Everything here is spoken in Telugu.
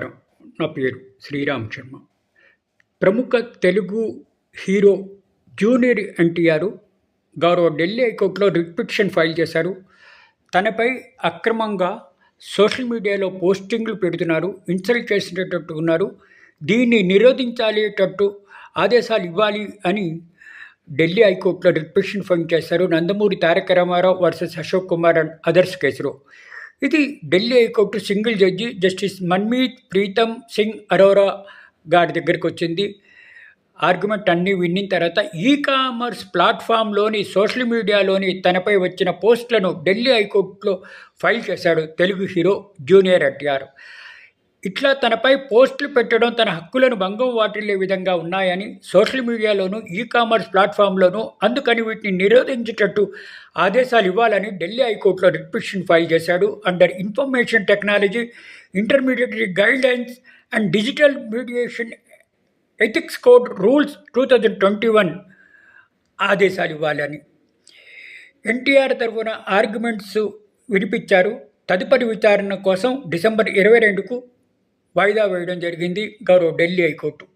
నా పేరు శ్రీరామ్ శర్మ. ప్రముఖ తెలుగు హీరో జూనియర్ ఎన్టీఆర్ గౌరవ ఢిల్లీ హైకోర్టులో రిట్ ఫైల్ చేశారు. తనపై అక్రమంగా సోషల్ మీడియాలో పోస్టింగ్లు పెడుతున్నారు ఇన్సల్ట్ చేసేటట్టు ఉన్నారు. దీన్ని నిరోధించాలేటట్టు ఆదేశాలు ఇవ్వాలి అని ఢిల్లీ హైకోర్టులో రిట్ ఫైల్ చేశారు. Nandamuri Taraka Ramarao versus Ashok Kumar and others కేసులో. ఇది Delhi high court single judge justice Manmeet Pritam Singh Arora గారి దగ్గరికి వచ్చింది. ఆర్గ్యుమెంట్ అన్నీ విన్న తర్వాత ఈ కామర్స్ ప్లాట్ఫామ్లోని సోషల్ మీడియాలోని తనపై వచ్చిన పోస్టులను ఢిల్లీ హైకోర్టులో ఫైల్ చేశాడు తెలుగు హీరో జూనియర్ ఎన్టీఆర్. ఇట్లా తనపై పోస్టులు పెట్టడం తన హక్కులను భంగం వాటిల్లే విధంగా ఉన్నాయని సోషల్ మీడియాలోనూ ఈ కామర్స్ ప్లాట్ఫామ్లోనూ అందుకని వీటిని నిరోధించేటట్టు ఆదేశాలు ఇవ్వాలని ఢిల్లీ హైకోర్టులో రిపిటిషన్ ఫైల్ చేశాడు. Under information technology intermediary guidelines and digital mediation ethics code rules two thousand twenty one ఆదేశాలు ఇవ్వాలని ఎన్టీఆర్ తరఫున ఆర్గ్యుమెంట్స్ వినిపించారు. తదుపరి విచారణ కోసం డిసెంబర్ ఇరవై రెండుకు వాయిదా వేయడం జరిగింది. గౌరవ ఢిల్లీ హైకోర్టు.